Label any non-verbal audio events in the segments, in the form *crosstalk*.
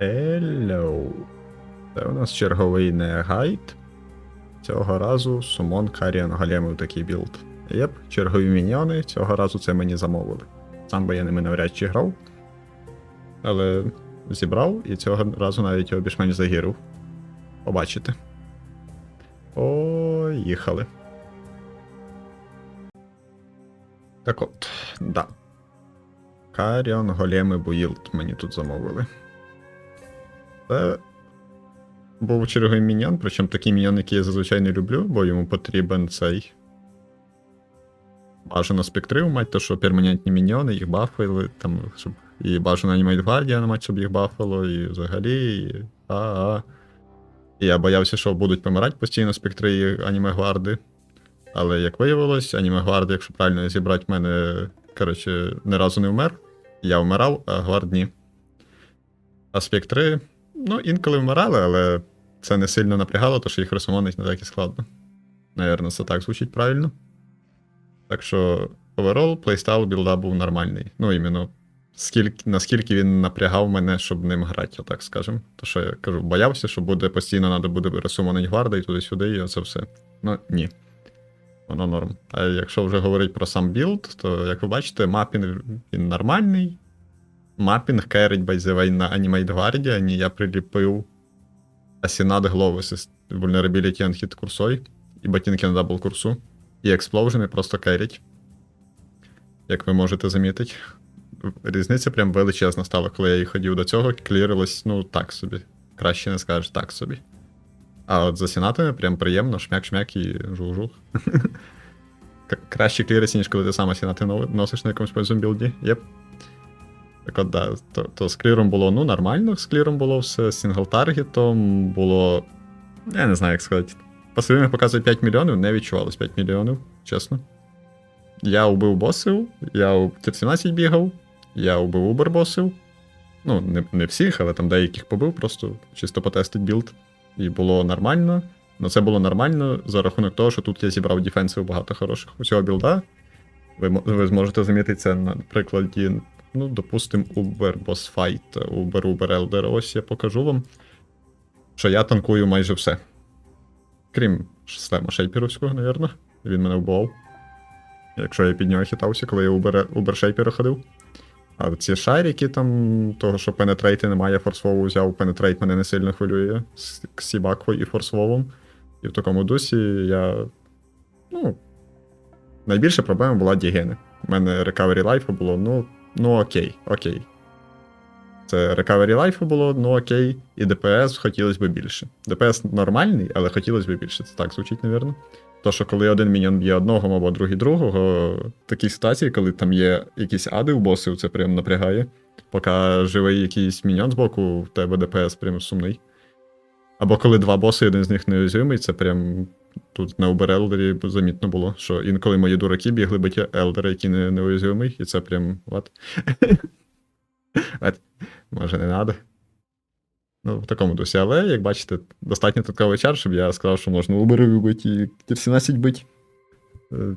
Hello. Це у нас черговий не гайд. Цього разу Сумон Каріан Големив такий білд. Єп, чергові міньйони, цього разу це мені замовили. Сам би я ними навряд чи грав. Але зібрав і цього разу навіть його більш-менш загірив. Побачите. Поїхали. Так от, да. Каріон Големи Буїлд мені тут замовили. Це був черговий міньйон, причому такий міньйон, який я зазвичай не люблю, бо йому потрібен цей. Бажано спектрив мать, то що перманентні міньйони, їх бафили, там, щоб і бажано анімейт гвардія мать, щоб їх бафало, і взагалі, і а-а. І я боявся, що будуть помирати постійно спектри і аніме гварди. Але як виявилось, аніме гварди, якщо правильно зібрати, в мене, коротше, ні разу не вмер. Я вмирав, а гвард ні. А спектри, ну, інколи вмирали, але це не сильно напрягало, тому що їх розсумонить не так і складно. Наверно, це так звучить правильно. Так що, оверол, плейстайл білда був нормальний. Ну, іменно, скільки, наскільки він напрягав мене, щоб ним грати, отак скажем. То що я кажу, боявся, що буде постійно треба буде розсумонить гварда і туди-сюди, і оце все. Ну, ні. Воно норм. А якщо вже говорити про сам білд, то, як ви бачите, мапінг він нормальний. Мапінг керить байзевей на Animate Guardian, я приліпив Асінат Гловус Vulnerability and Hit курсой, і ботинки на дабл курсу. І експлоужени просто керять. Як ви можете замітити. Різниця прям величезна стала, коли я їх ходив до цього, клірилось, ну, так собі. Краще не скажеш, так собі. А от за сінатами прям приємно, шмяк-шмяк і жух-жух. *laughs* Краще кліриться, ніж коли ти сам сінати носиш на якомусь пользовому білді. Єп. Так от, да, то, то з кліром було ну нормально, з кліром було все, з сингл-таргетом було. Я не знаю, як сказати. Своїм показує 5 мільйонів, не відчувалось 5 мільйонів, чесно. Я убив босів, я у тип 17 бігав, я убив убер босів. Ну, не, не всіх, але там деяких побив, просто чисто потестить білд. І було нормально. Ну це було нормально за рахунок того, що тут я зібрав дефенсів багато хороших. Усього білда. Ви, ви зможете замітити це на прикладі, ну, допустим, Uber Boss Fight, Uber Uber Elder. Ось я покажу вам, що я танкую майже все. Крім слема Шейперовського, напевно. Він мене вбивав. Якщо я під нього хитався, коли я Uber, Uber Шейпера ходив. А ці шарики там, того, що пенетрейти немає, форсвову взяв, пенетрейт мене не сильно хвилює з Сібаквою і форсвовом. І в такому дусі я. Ну. Найбільша проблема була Дігени. У мене recovery life було, ну, ну окей, окей. Це recovery life було, ну окей, і ДПС хотілося б більше. ДПС нормальний, але хотілося б більше. Це так звучить, напевно. То, що коли один міньон б'є одного мобу, а другий другого, в такій ситуації, коли там є якісь ади у босів, це прям напрягає. Поки живий якийсь міньон з боку, в тебе ДПС прям сумний. Або коли два боси, один з них неуязвимий, це прям тут на Uber Elder замітно було, що інколи мої дураки бігли биті Елдера, який не неуязвимий, і це прям. What? Може, не треба. Ну, в такому дусі, але, як бачите, достатньо такого чар, щоб я сказав, що можна Uber вбити і тір 17 бить. Е,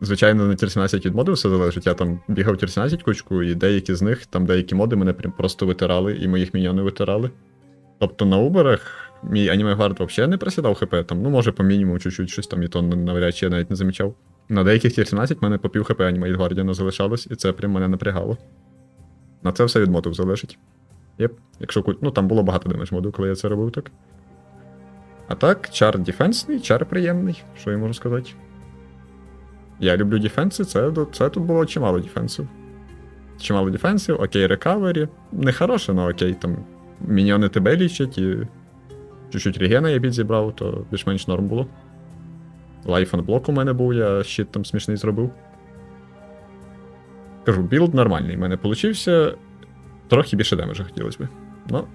Звичайно, на тір 17 від моди все залежить. Я там бігав тір 17 кучку, і деякі з них, там деякі моди мене прям просто витирали, і моїх міньйони витирали. Тобто на уберах мій аніме гвард взагалі не просідав хп, там, ну може по мінімуму чуть-чуть щось там, і то навряд чи я навіть не замічав. На деяких тір 17 в мене по пів хп аніме гвардіана залишалось, і це прям мене напрягало. На це все від модів залежить. Єп, якщо ну там було багато демедж модів, коли я це робив так. А так, чар дефенсний, чар приємний, що я можу сказати. Я люблю дефенси, це, це тут було чимало дефенсів. Чимало дефенсів, окей, рекавері. Не хороше, але окей, там міньйони тебе лічать і чуть-чуть регена я підзібрав, то більш-менш норм було. Лайф блок у мене був, я щит там смішний зробив. Кажу, білд нормальний, в мене получився. Трохи більше демеджа хотілося б. Ну,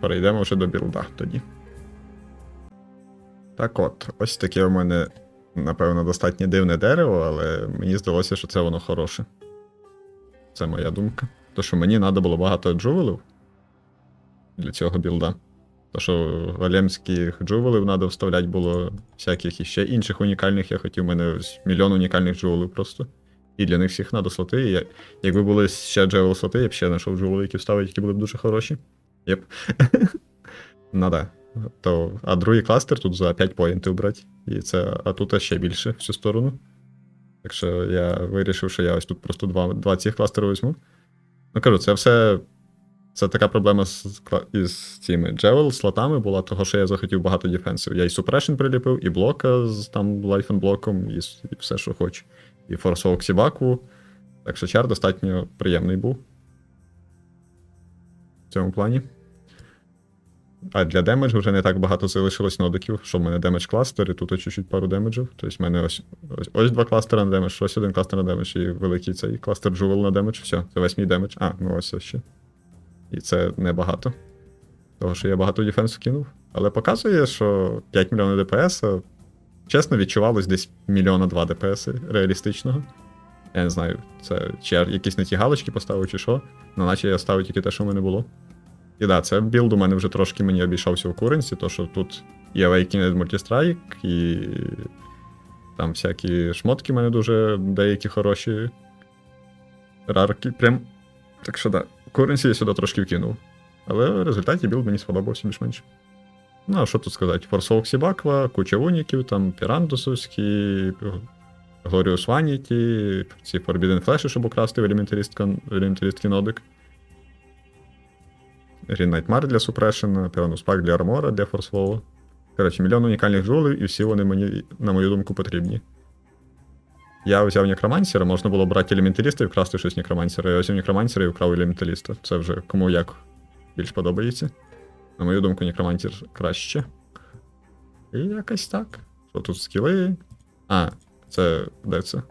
перейдемо вже до білда тоді. Так от, ось таке у мене, напевно, достатньо дивне дерево, але мені здалося, що це воно хороше. Це моя думка. То, що мені треба було багато джувелів для цього білда. То, що големських джувелів треба вставляти було всяких іще інших унікальних. Я хотів, у мене мільйон унікальних джувелів просто. І для них всіх треба слоти. Я, якби були ще джевел слоти, я б ще знайшов джувели, які вставити, які були б дуже хороші. Єп. *laughs* ну да. То, а другий кластер тут за 5 поінтів брати. І це, а тут ще більше в цю сторону. Так що я вирішив, що я ось тут просто два, два цих кластери візьму. Ну кажу, це все. Це така проблема з, із цими джевел, слотами була, того, що я захотів багато дефенсів. Я і suppression приліпив, і блока з там лайфен блоком, і, і все, що хочу. І форсовок сібаку. Так що чар достатньо приємний був. В цьому плані. А для демеджу вже не так багато залишилось нодиків, що в мене демедж кластер, і тут чуть-чуть пару демеджів. Тобто в мене ось, ось, ось два кластера на демедж, ось один кластер на демедж, і великий цей кластер джувел на демедж. Все, це весь мій демедж. А, ну ось ще. І це небагато. Того, що я багато дефенсу кинув. Але показує, що 5 мільйонів ДПС, чесно, відчувалось десь мільйона два ДПС реалістичного. Я не знаю, це чи якісь не ті галочки поставив, чи що. Ну, наче я ставив тільки те, що в мене було. І да, це білд у мене вже трошки мені обійшовся в куренсі, то що тут і Awakened Multistrike, і там всякі шмотки в мене дуже деякі хороші. Рарки. Прям. Так що да, куренсі я сюди трошки вкинув. Але в результаті білд мені сподобався більш-менш. Ну, а що тут сказати? Форсовок Сібаква, куча уніків, там Пірандусовські, Глоріус Ваніті, ці Forbidden Flash, щоб украсти в елементалістки нодик. Green Nightmare для супрешена, Піранус Пак для армора для форслову. Коротше, мільйон унікальних жулів, і всі вони мені, на мою думку, потрібні. Я взяв некромансера, можна було брати елементаліста і вкрасти щось некромансера. Я взяв некромансера і вкрав елементаліста. Це вже кому як більш подобається. На мою думку, некромансер краще. І якось так. Що тут скіли? А, це де це?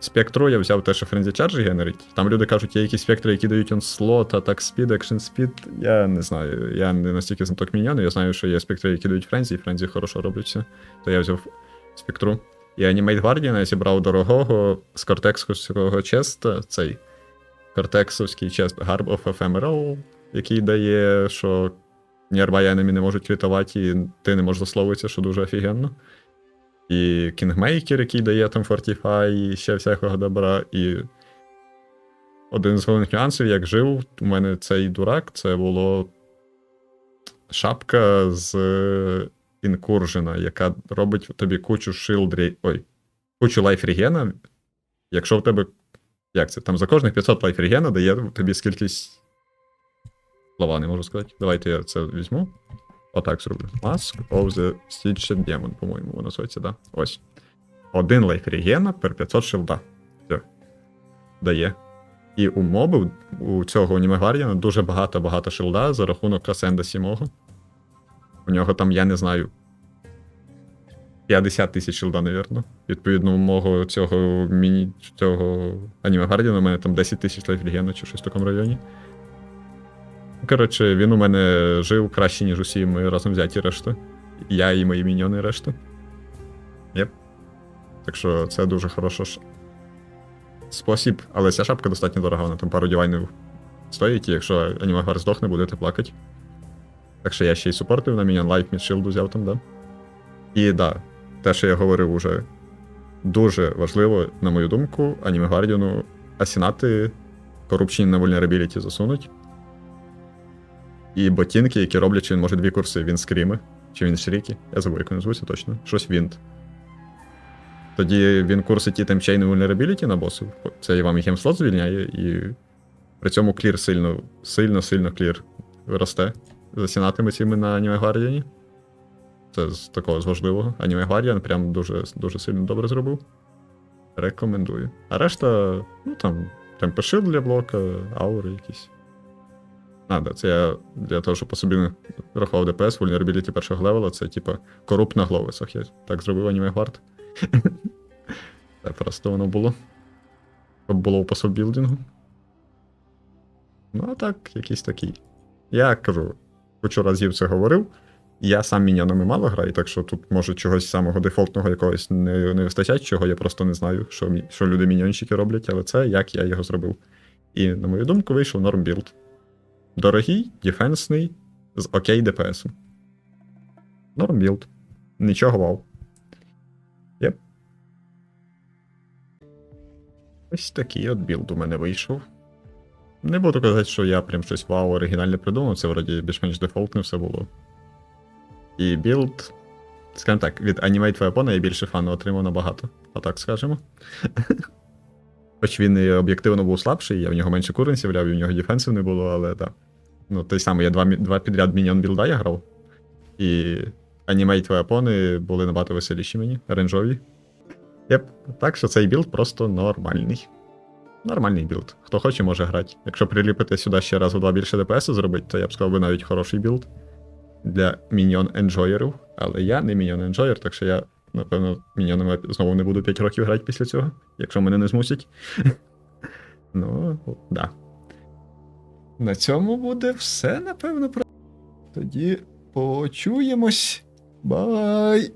Спектру я взяв те, що Frenzy Charge генерить. Там люди кажуть, є якісь спектри, які дають он слот, атак спід, екшн спід. Я не знаю. Я не настільки знаток міньйони, я знаю, що є спектри, які дають Френзі, і Френзі хорошо роблять все. То я взяв спектру. І Animate Guardian я зібрав дорогого з кортексовського честа, цей кортексовський чест Garb of Ephemeral, який дає, що nearby enemy не можуть критувати, і ти не можеш засловитися, що дуже офігенно. І Кінгмейкер, який дає там Fortify, і ще всякого добра. І один з головних нюансів, як жив, у мене цей дурак, це було шапка з інкуржена, яка робить тобі кучу шилдрі. Ой, кучу лайфрігена. Якщо в тебе. Як це? Там за кожних 500 лайфрігена дає тобі скількись. Слова не можу сказати. Давайте я це візьму. Отак зроблю. Mask of the Stitched Demon, по-моєму, воно називається, да. Ось. Один лайф регена per 500 шилда. Все. Дає. І у мобів у цього Унімегвардіана дуже багато-багато шилда за рахунок Касенда Сімого. У нього там, я не знаю. 50 тисяч шилда, навірно. Відповідно, у мого цього міні цього аніме Гардіана у мене там 10 тисяч лайфрігена чи щось в такому районі. Коротше, він у мене жив краще, ніж усі ми разом взяті решта. Я і мої міньйони решта. Єп. Так що це дуже хороший ш... спосіб, але ця шапка достатньо дорога, вона там пару дівайнів стоїть, і якщо анімагвар здохне, будете плакати. Так що я ще й супортив на міньйон лайф мід шилду взяв там, да. І да, те, що я говорив уже, дуже важливо, на мою думку, аніме Гвардіону асінати корупційні на вульнерабіліті засунуть. І ботинки, які роблять, чи він може дві курси. Він скріми, чи він шріки. Я забув, як він звуться точно. Щось вінт. Тоді він курсить і темчейну vulnerability на босу. Це і вам і хемслот звільняє, і при цьому клір сильно, сильно, сильно клір росте. Засінатиме цими на Аніме Гвардіані. Це з такого з важливого. Аніме Гвардіан прям дуже, дуже сильно добре зробив. Рекомендую. А решта, ну там, темпешил для блока, аури якісь. А, да, це я для того, щоб по собі не рахував ДПС, вульнерабіліті першого левела, це типа корупт на гловисах. Я так зробив аніме гвард. *laughs* Це просто воно було. Щоб було по собілдингу. Ну, а так, якийсь такий. Я кажу, кучу разів це говорив. Я сам міньйонами мало граю, так що тут може чогось самого дефолтного якогось не, не вистачать, чого я просто не знаю, що, що люди міньйончики роблять, але це як я його зробив. І, на мою думку, вийшов норм білд. Дорогий, дефенсний, з окей ДПС. Норм білд. Нічого вау. Єп. Ось такий от білд у мене вийшов. Не буду казати, що я прям щось вау оригінальне придумав, це вроді більш-менш дефолтне все було. І білд, скажімо так, від Animate Weapon я більше фану отримав набагато, отак скажемо. *laughs* Хоч він і об'єктивно був слабший, я в нього менше куренсів вляв, і в нього дефенсів не було, але так. Ну, той самий, я два, два підряд міньон білда я грав. І Animate Weapon були набагато веселіші мені, ренжові. Єп, так що цей білд просто нормальний. Нормальний білд. Хто хоче, може грати. Якщо приліпити сюди ще раз у два більше ДПС зробити, то я б сказав би навіть хороший білд для міньйон енджойерів. Але я не міньйон енджойер, так що я, напевно, міньйонами знову не буду 5 років грати після цього, якщо мене не змусять. *laughs* ну, да. На цьому буде все, напевно. Про... Тоді почуємось. Бай!